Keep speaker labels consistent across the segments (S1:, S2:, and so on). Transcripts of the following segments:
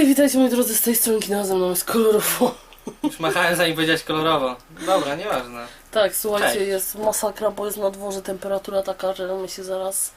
S1: Hej, witajcie moi drodzy, z tej strony kina ze mną jest kolorowo.
S2: Już machałem zanim powiedziałeś kolorowo. Dobra, nieważne.
S1: Tak, słuchajcie,
S2: Cześć.
S1: jest masakra, bo jest na dworze temperatura taka, że my się zaraz,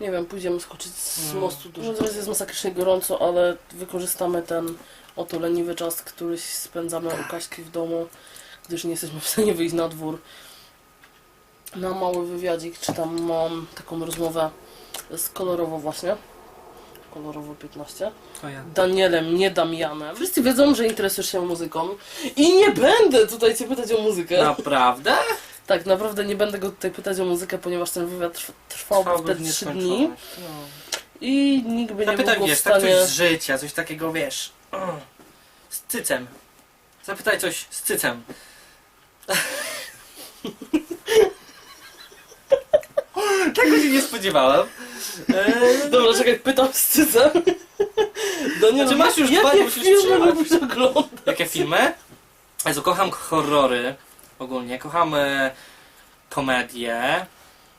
S1: nie wiem, pójdziemy skoczyć z
S2: Mm.
S1: mostu. Dużo. Teraz jest masakrycznie gorąco, ale wykorzystamy ten oto leniwy czas, który spędzamy u Kaśki w domu, gdyż nie jesteśmy w stanie wyjść na dwór. Na mały wywiadzik, czy tam mam taką rozmowę z kolorowo właśnie. Kolorowo 15.
S2: To ja.
S1: Danielem, nie Damianem. Wszyscy wiedzą, że interesujesz się muzyką i nie będę tutaj cię pytać o muzykę.
S2: Naprawdę?
S1: Tak, naprawdę nie będę go tutaj pytać o muzykę, ponieważ ten wywiad trw- trwałby
S2: Trwałby
S1: te
S2: w
S1: 3
S2: nieskończoność.
S1: dni i nikt by nie
S2: Zapytaj,
S1: był go w
S2: wiesz, tak
S1: stanie...
S2: coś z życia, coś takiego, wiesz, o, z cycem. Zapytaj coś z cycem. Tego się nie spodziewałem. Eee,
S1: Dobra, czekaj, pytam z cycem. Daniel,
S2: Znaczy, masz już dwa,
S1: jakie
S2: musisz
S1: filmy
S2: trzymać.
S1: lubisz oglądać?
S2: Jakie filmy? Jezu, kocham horrory ogólnie, kocham e, komedie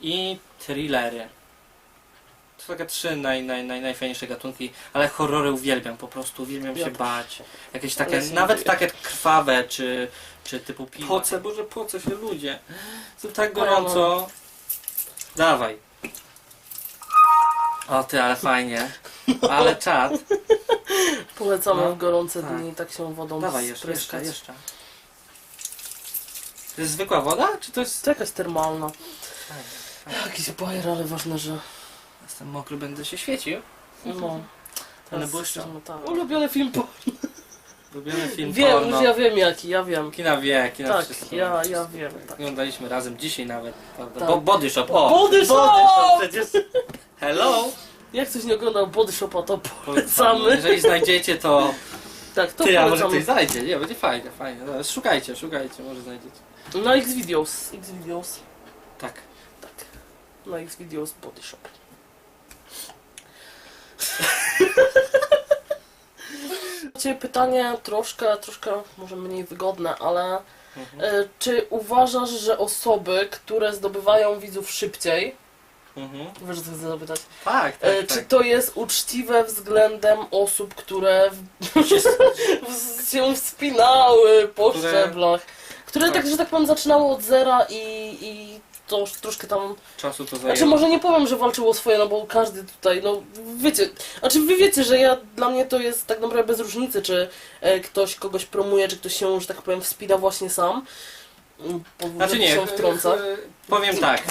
S2: i thrillery. To są takie trzy naj, naj, naj, najfajniejsze gatunki, ale horrory uwielbiam, po prostu uwielbiam
S1: Ja
S2: się
S1: też.
S2: bać. Jakieś
S1: Ale
S2: takie, nawet takie krwawe, czy, czy typu piwa. Poce, boże, poce się ludzie. Jest tak gorąco. Dawaj. O ty, ale fajnie. Ale czad.
S1: Polecamy
S2: No,
S1: w gorące
S2: tak.
S1: dni tak się wodą
S2: Dawaj jeszcze, jeszcze,
S1: spryskać.
S2: jeszcze. To jest zwykła woda, czy to jest...
S1: To jakaś termalna.
S2: Fajnie, fajnie.
S1: Jakiś bajer, ale ważne, że...
S2: Jestem mokry, będę się świecił.
S1: No.
S2: One
S1: Teraz
S2: błyszczą.
S1: jesteśmy, tak. Ulubiony film po...
S2: Lubiony film
S1: Wiem,
S2: porno.
S1: już ja wiem jaki, ja wiem.
S2: Kina wie, kina
S1: Tak,
S2: wszystko.
S1: ja, ja wiem. Tak.
S2: Oglądaliśmy razem dzisiaj nawet, prawda?
S1: Tak.
S2: Bo, body Shop, o!
S1: Body Shop!
S2: przecież. Hello!
S1: Jak ktoś nie oglądał Body Shopa, to polecamy.
S2: Jeżeli znajdziecie, to...
S1: Tak, to
S2: Ty, a może
S1: polecamy.
S2: ktoś znajdzie. Nie, będzie fajnie, fajnie. No, szukajcie, szukajcie, może znajdziecie.
S1: Na Xvideos. Xvideos.
S2: Tak.
S1: Tak. Na Xvideos Body Shop. Cię pytanie troszkę, troszkę może mniej wygodne, ale
S2: Mhm.
S1: e, czy uważasz, że osoby, które zdobywają widzów szybciej,
S2: Mhm.
S1: wiesz co chcę zapytać,
S2: Tak, tak,
S1: e,
S2: tak.
S1: czy to jest uczciwe względem osób, które w,
S2: Się-
S1: w, się wspinały po
S2: Które-
S1: szczeblach, które tak.
S2: Tak.
S1: że tak powiem zaczynało od zera i, i to już troszkę tam
S2: Czasu to zajęło.
S1: Znaczy może nie powiem, że walczyło o swoje, no bo każdy tutaj, no wiecie, znaczy wy wiecie, że ja, dla mnie to jest tak naprawdę bez różnicy, czy e, ktoś kogoś promuje, czy ktoś się, że tak powiem, wspina właśnie sam.
S2: Znaczy nie,
S1: się wtrąca.
S2: powiem tak,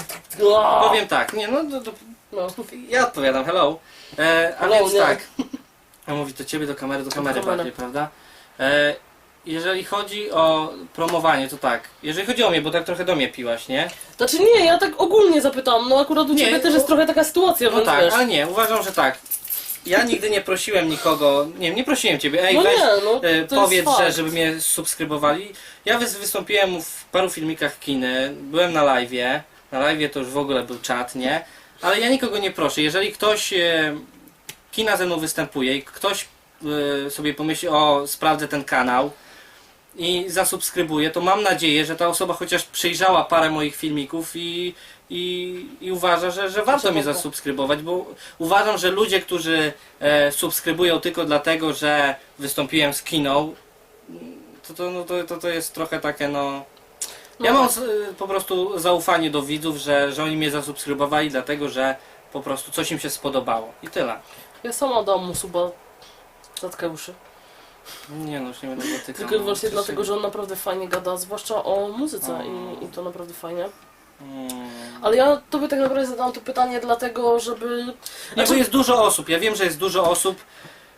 S2: powiem tak, nie no, no, to,
S1: No.
S2: ja odpowiadam, hello. E, a
S1: Hello,
S2: więc
S1: nie.
S2: tak, a mówi to ciebie do kamery, do kamery
S1: kamery.
S2: bardziej, prawda? E, jeżeli chodzi o promowanie, to tak, jeżeli chodzi o mnie, bo tak trochę do mnie piłaś, nie?
S1: Znaczy nie, ja tak ogólnie zapytałam, no akurat u
S2: Nie,
S1: ciebie też
S2: no-
S1: jest trochę taka sytuacja,
S2: No
S1: więc
S2: tak,
S1: wiesz.
S2: ale nie, uważam, że tak. Ja nigdy nie prosiłem nikogo, nie nie prosiłem ciebie, ej
S1: no
S2: weź,
S1: nie, no
S2: e,
S1: to
S2: powiedz,
S1: jest
S2: że
S1: fakt.
S2: żeby mnie subskrybowali. Ja wys- wystąpiłem w paru filmikach kiny, byłem na live'ie, na live'ie to już w ogóle był czat, nie? Ale ja nikogo nie proszę, jeżeli ktoś e, kina ze mną występuje i ktoś e, sobie pomyśli, o sprawdzę ten kanał i zasubskrybuje, to mam nadzieję, że ta osoba chociaż przyjrzała parę moich filmików i, i, i uważa, że, że warto mnie zasubskrybować, bo uważam, że ludzie, którzy e, subskrybują tylko dlatego, że wystąpiłem z kiną, to, to, no, to, to, to jest trochę takie no... Ja
S1: No.
S2: mam e, po prostu zaufanie do widzów, że, że oni mnie zasubskrybowali dlatego, że po prostu coś im się spodobało. I tyle.
S1: Ja sama dam mu suba zatkaj uszy.
S2: Nie no, już nie będę dotykał.
S1: Tylko i
S2: no,
S1: wyłącznie dlatego, że on naprawdę fajnie gada, zwłaszcza o muzyce i, i to naprawdę fajnie.
S2: Mm.
S1: Ale ja tobie tak naprawdę zadałam to pytanie dlatego, żeby...
S2: Nie,
S1: Znaczy-
S2: bo jest dużo osób, ja wiem, że jest dużo osób.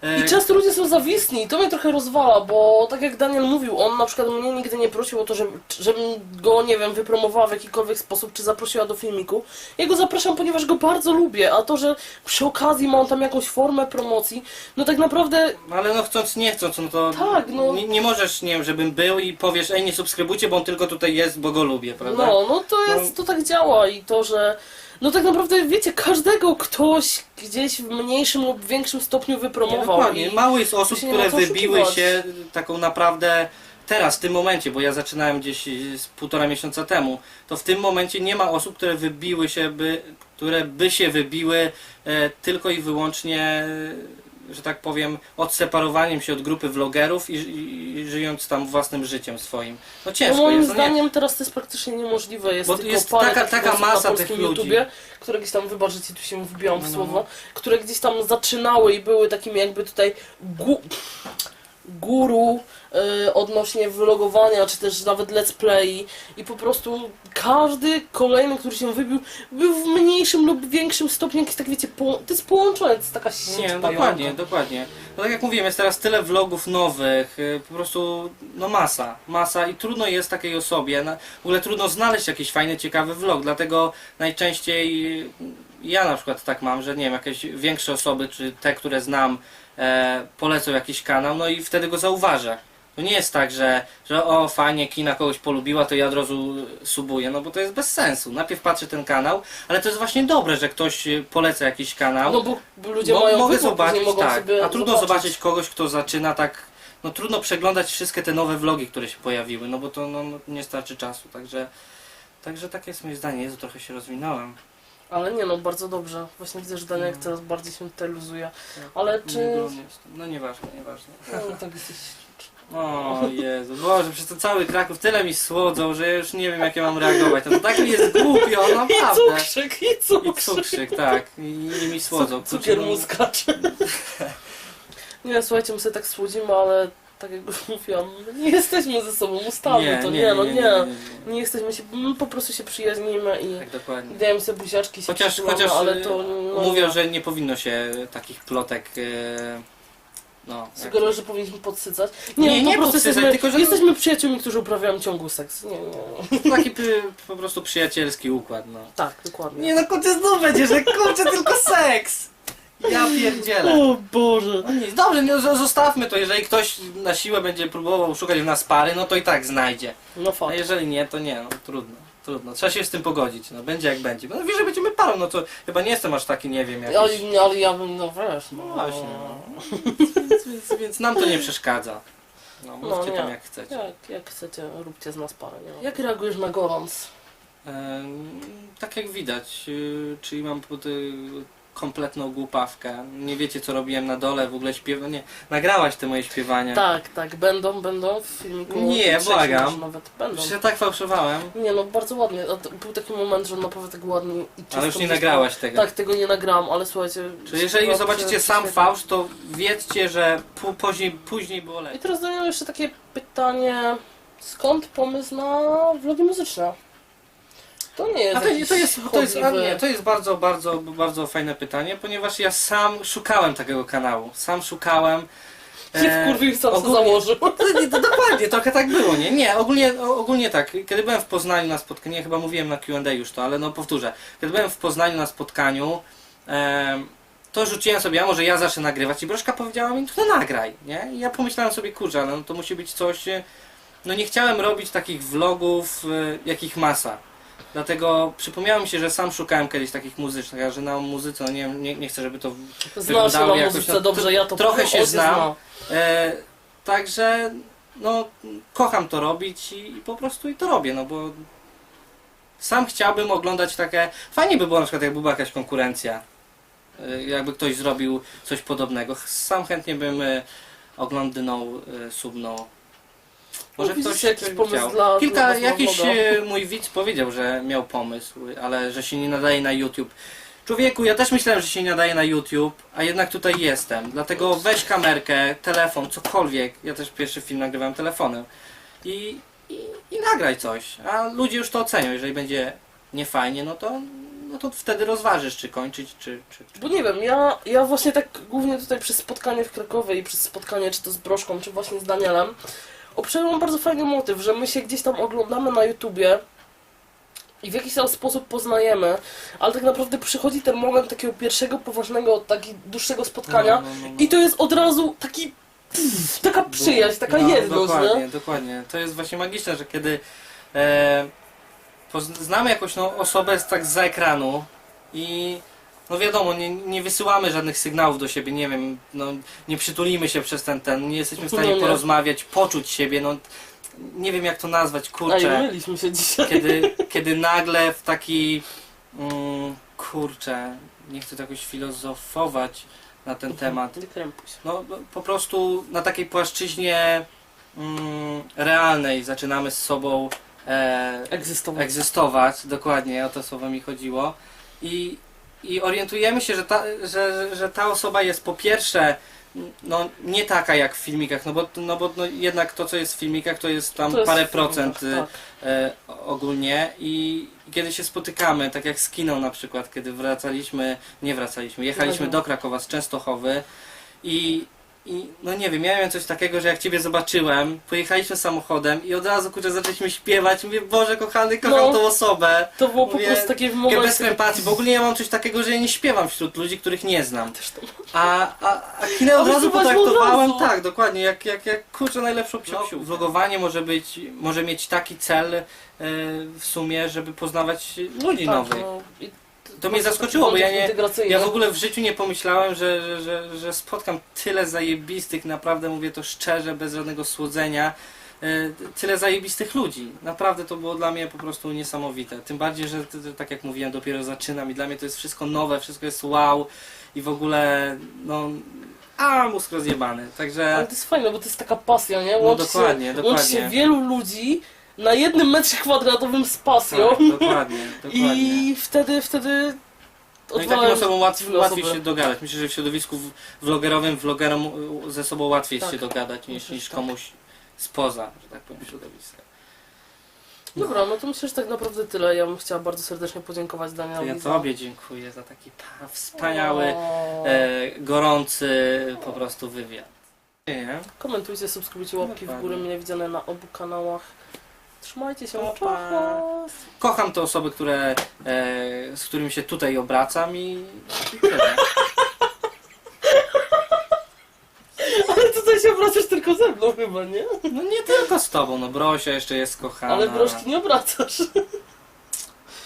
S2: E,
S1: I często ludzie są zawisni i to mnie trochę rozwala, bo tak jak Daniel mówił, on na przykład mnie nigdy nie prosił o to, żebym, żebym go, nie wiem, wypromowała w jakikolwiek sposób, czy zaprosiła do filmiku. Ja go zapraszam, ponieważ go bardzo lubię, a to, że przy okazji ma on tam jakąś formę promocji, no tak naprawdę,
S2: Ale no chcąc, nie chcąc, no to
S1: Tak, no.
S2: nie, nie możesz, nie wiem, żebym był i powiesz, ej nie subskrybujcie, bo on tylko tutaj jest, bo go lubię, prawda?
S1: no, no to jest, to tak działa i to, że... No tak naprawdę, wiecie, każdego ktoś gdzieś w mniejszym lub większym stopniu wypromował.
S2: dokładnie.
S1: i...
S2: Mało jest osób,
S1: się nie
S2: które
S1: ma co
S2: wybiły
S1: oszukiwać.
S2: się taką naprawdę teraz, w tym momencie, bo ja zaczynałem gdzieś z półtora miesiąca temu, to w tym momencie nie ma osób, które wybiły się, by, które by się wybiły e, tylko i wyłącznie że tak powiem, odseparowaniem się od grupy vlogerów i, i, i żyjąc tam własnym życiem swoim. No
S1: No
S2: ciężko
S1: moim
S2: jest, no nie,
S1: zdaniem teraz to jest praktycznie niemożliwe. Jest
S2: Bo
S1: tylko
S2: jest
S1: parę
S2: taka- taka masa
S1: na
S2: tych ludzi.
S1: YouTubie, które gdzieś tam, wybaczcie, tu się wbiłam w
S2: No, no,
S1: słowo,
S2: no.
S1: które gdzieś tam zaczynały i były takimi jakby tutaj gu guru y, odnośnie vlogowania, czy też nawet let's play i po prostu każdy kolejny, który się wybił, był w mniejszym lub większym stopniu jakiś tak wiecie, po, to jest połączone, to jest taka sieć
S2: Nie,
S1: pająka.
S2: dokładnie, dokładnie. No tak jak mówiłem, jest teraz tyle vlogów nowych, y, po prostu no masa, masa i trudno jest takiej osobie, na, w ogóle trudno znaleźć jakiś fajny, ciekawy vlog, dlatego najczęściej y, ja na przykład tak mam, że nie wiem, jakieś większe osoby, czy te, które znam, e, polecą jakiś kanał, no i wtedy go zauważę. To nie jest tak, że, że o fajnie, kina kogoś polubiła, to ja od razu subuję, no bo to jest bez sensu. Najpierw patrzę ten kanał, ale to jest właśnie dobre, że ktoś y, poleca jakiś kanał.
S1: No bo, bo ludzie mają
S2: mogę
S1: wybór,
S2: zobaczyć,
S1: mogą
S2: tak.
S1: sobie
S2: A trudno zobaczyć kogoś, kto zaczyna tak. No trudno przeglądać wszystkie te nowe vlogi, które się pojawiły, no bo to no, nie starczy czasu, także. Także takie jest moje zdanie. Jezu, trochę się rozwinąłem.
S1: Ale nie no, bardzo dobrze. Właśnie widzę, że Daniel
S2: No.
S1: coraz bardziej się tutaj luzuje.
S2: Tak.
S1: Ale czy...
S2: Jestem. No nieważne, nieważne.
S1: No, tak jesteś...
S2: O Jezu, Boże, przez to cały Kraków tyle mi słodzą, że ja już nie wiem jak ja mam reagować. No to tak mi jest głupio,
S1: I
S2: naprawdę.
S1: cukrzyk, i
S2: I
S1: cukrzyk.
S2: cukrzyk, tak. I, i mi słodzą.
S1: Cukier
S2: Kurczę,
S1: mu
S2: no.
S1: Nie, słuchajcie, my sobie tak słodzimy, ale tak jak już mówiłam, nie jesteśmy ze sobą, ustalmy to, nie, no nie. Nie jesteśmy się, my po prostu się przyjaźnimy i
S2: Tak, dokładnie.
S1: dajemy sobie buziaczki, się
S2: Chociaż, chociaż
S1: ale to... No,
S2: mówią,
S1: nie.
S2: że nie powinno się takich plotek. e, No,
S1: Sugeruję, że powinniśmy podsycać.
S2: Nie,
S1: Nie,
S2: nie
S1: po prostu
S2: podsycać,
S1: jesteśmy,
S2: tylko że-
S1: jesteśmy przyjaciółmi, którzy uprawiają ciągły seks. Nie, nie.
S2: jak, taki po prostu przyjacielski układ. No.
S1: Tak, dokładnie.
S2: Nie no, kurczę, znów będzie, że kurczę, tylko seks! Ja pierdzielę.
S1: O Boże.
S2: No nic, dobrze, no, zo- zostawmy to. Jeżeli ktoś na siłę będzie próbował szukać w nas pary, no to i tak znajdzie.
S1: No
S2: A jeżeli nie, to nie, no trudno. Trudno, trzeba się z tym pogodzić, no będzie jak będzie. No wiesz, że będziemy parą, no to chyba nie jestem aż taki, nie wiem,
S1: Ale,
S2: jakiś...
S1: ale ja bym, no wiesz,
S2: No właśnie, no. więc, więc, więc nam to nie przeszkadza. No, mówcie
S1: nie.
S2: tam jak chcecie.
S1: Jak, jak chcecie, róbcie z nas parę. Nie? Jak reagujesz na gorąc?
S2: Em, tak jak widać, y, czyli mam pod, y, kompletną głupawkę. Nie wiecie co robiłem na dole, w ogóle śpiewam. Nie, nagrałaś te moje śpiewania.
S1: Tak, tak, będą, będą w filmiku.
S2: Nie,
S1: trzecim
S2: błagam.
S1: Nawet będą.
S2: Ja tak fałszowałem,
S1: Nie no, bardzo ładnie. A to Był taki moment, że naprawdę tak ładnie i czysto
S2: ale już nie
S1: gdzieś
S2: nagrałaś tego.
S1: Tak, tego nie nagrałam, ale słuchajcie...
S2: Czyli jeżeli
S1: śpiewam
S2: zobaczycie
S1: się
S2: sam
S1: świetnie.
S2: fałsz, to wiedzcie, że pu- później, później było
S1: I
S2: lepiej.
S1: teraz Daniel jeszcze takie pytanie. Skąd pomysł na vlogi muzyczne? To nie jest
S2: A to, to, jest, to, jest, a nie, to jest bardzo, bardzo, bardzo fajne pytanie, ponieważ ja sam szukałem takiego kanału. Sam szukałem.
S1: Się
S2: e,
S1: wkurwił sam
S2: ogólnie-
S1: założył.
S2: To, nie, to dokładnie, trochę tak było, nie? Nie, ogólnie, ogólnie tak. Kiedy byłem w Poznaniu na spotkaniu, ja chyba mówiłem na Q&A już to, ale no powtórzę. Kiedy byłem w Poznaniu na spotkaniu, to rzuciłem sobie, a może ja zacznę nagrywać i Broszka powiedziała mi, to nagraj, nie? I ja pomyślałem sobie, kurczę, no to musi być coś... e, No nie chciałem robić takich vlogów, e, jakich masa. Dlatego przypomniało mi się, że sam szukałem kiedyś takich muzycznych, a że na muzyce, no nie, nie, nie chcę, żeby to
S1: Znasz się na
S2: wyglądało jakoś,
S1: muzyce
S2: no,
S1: dobrze, ja to
S2: trochę się znam.
S1: zna.
S2: E, także no, kocham to robić i, i po prostu i to robię, no bo sam chciałbym oglądać takie. Fajnie by było na przykład, jakby była jakaś konkurencja. E, jakby ktoś zrobił coś podobnego. Sam chętnie bym e, oglądnął, e, subnął. Może
S1: No,
S2: ktoś,
S1: jakiś pomysł
S2: chciał.
S1: dla-
S2: Kilka,
S1: dla
S2: jakiś e, mój widz powiedział, że miał pomysł, ale że się nie nadaje na YouTube. Człowieku, ja też myślałem, że się nie nadaje na YouTube, a jednak tutaj jestem. Dlatego weź kamerkę, telefon, cokolwiek. Ja też pierwszy film nagrywałem telefonem. I, i, i nagraj coś. A ludzie już to ocenią. Jeżeli będzie niefajnie, no to, no to wtedy rozważysz, czy kończyć, czy. czy, czy...
S1: Bo nie wiem, ja, ja właśnie tak głównie tutaj przez spotkanie w Krakowie i przez spotkanie czy to z Broszką, czy właśnie z Danielem, obserwuję bardzo fajny motyw, że my się gdzieś tam oglądamy na YouTubie i w jakiś tam sposób poznajemy, ale tak naprawdę przychodzi ten moment takiego pierwszego, poważnego, takiego dłuższego spotkania
S2: No, no, no, no.
S1: i to jest od razu taki pff, taka przyjaźń, taka
S2: no,
S1: jedność,
S2: Dokładnie,
S1: nie?
S2: dokładnie. To jest właśnie magiczne, że kiedy e, pozn- znamy jakąś no, osobę z, tak za ekranu i no wiadomo, nie, nie wysyłamy żadnych sygnałów do siebie, nie wiem, no, nie przytulimy się przez ten, ten, nie jesteśmy w stanie
S1: No nie.
S2: porozmawiać, poczuć siebie, no nie wiem jak to nazwać, kurczę,
S1: myliśmy się dzisiaj.
S2: kiedy, kiedy nagle w taki, mm, kurczę, nie chcę to jakoś filozofować, na ten temat.
S1: Nie krępuj się.
S2: No no, po prostu na takiej płaszczyźnie mm, realnej zaczynamy z sobą e,
S1: Egzystować.
S2: egzystować, dokładnie o to słowo mi chodziło. I, i orientujemy się, że ta, że, że ta osoba jest po pierwsze no, nie taka jak w filmikach, no bo, no bo no, jednak to co jest w filmikach to jest tam
S1: To jest
S2: parę
S1: w
S2: procent y, e, ogólnie i kiedy się spotykamy, tak jak z kiną na przykład, kiedy wracaliśmy, nie wracaliśmy, jechaliśmy
S1: No.
S2: do Krakowa z Częstochowy i, i no nie wiem, miałem coś takiego, że jak Ciebie zobaczyłem, pojechaliśmy samochodem i od razu kurczę zaczęliśmy śpiewać, mówię, Boże kochany, kocham
S1: No.
S2: tą osobę.
S1: To było po
S2: Mówię,
S1: prostu takie momencie...
S2: bez krępacji, bo ogólnie ja mam coś takiego, że ja nie śpiewam wśród ludzi, których nie znam.
S1: Też to
S2: A, a, a kinę od
S1: Ale
S2: razu
S1: zobacz, od
S2: potraktowałem
S1: razu.
S2: tak, dokładnie, jak, jak, jak kurczę najlepszą przyjaciółkę. Vlogowanie może być, może mieć taki cel e, w sumie, żeby poznawać ludzi
S1: tak,
S2: nowych.
S1: no, i
S2: To mnie zaskoczyło, bo ja nie, ja w ogóle w życiu nie pomyślałem, że, że, że, że spotkam tyle zajebistych, naprawdę mówię to szczerze, bez żadnego słodzenia, e, tyle zajebistych ludzi. Naprawdę to było dla mnie po prostu niesamowite. Tym bardziej, że t- t- tak jak mówiłem, dopiero zaczynam i dla mnie to jest wszystko nowe, wszystko jest wow i w ogóle no... A, mózg rozjebany. Także...
S1: Ale to jest fajne, bo to jest taka pasja, nie?
S2: No
S1: Łączy
S2: dokładnie,
S1: się,
S2: dokładnie.
S1: Łączy się wielu ludzi na jednym metrze kwadratowym z pasją
S2: Tak, dokładnie, dokładnie.
S1: i wtedy, wtedy
S2: No i takim osobom łatw,
S1: dziwne
S2: łatwiej
S1: osoby.
S2: się dogadać. Myślę, że w środowisku w- vlogerowym, vlogerom ze sobą łatwiej
S1: Tak.
S2: się dogadać niż,
S1: Myślę,
S2: niż
S1: że tak.
S2: komuś spoza, że tak powiem, środowiska.
S1: Dobra, no to myślę, że tak naprawdę tyle. Ja bym chciała bardzo serdecznie podziękować
S2: To
S1: Danielowi
S2: ja
S1: za...
S2: Tobie dziękuję za taki pa, wspaniały,
S1: O.
S2: e, gorący po prostu wywiad. Nie?
S1: Komentujcie, subskrybujcie łapki w
S2: Dokładnie.
S1: górę, mnie widziane na obu kanałach. Trzymajcie się,
S2: Pa! Kocham te osoby, które, e, z którymi się tutaj obracam i, i tyle.
S1: Ale tutaj się obracasz tylko ze mną chyba, nie?
S2: No nie tylko z Tobą, no Brosia jeszcze jest kochana.
S1: Ale broszki nie obracasz.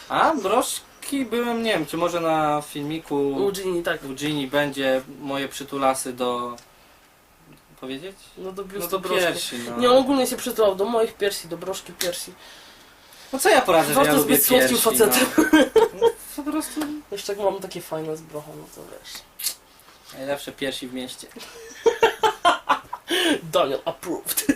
S2: A, broszki byłem, nie wiem, czy może na filmiku
S1: U Ginny, tak.
S2: u Ginny będzie moje przytulasy do... powiedzieć?
S1: No do
S2: No
S1: biustu
S2: do
S1: broszki.
S2: piersi, no.
S1: Nie, on ogólnie się przytulał do moich piersi, do broszki piersi.
S2: No co ja poradzę, że ja lubię
S1: być słodkim
S2: piersi,
S1: facetem.
S2: No. no po prostu
S1: Jeszcze jak mam takie fajne z brochą, no to wiesz.
S2: najlepsze piersi w mieście.
S1: Daniel approved.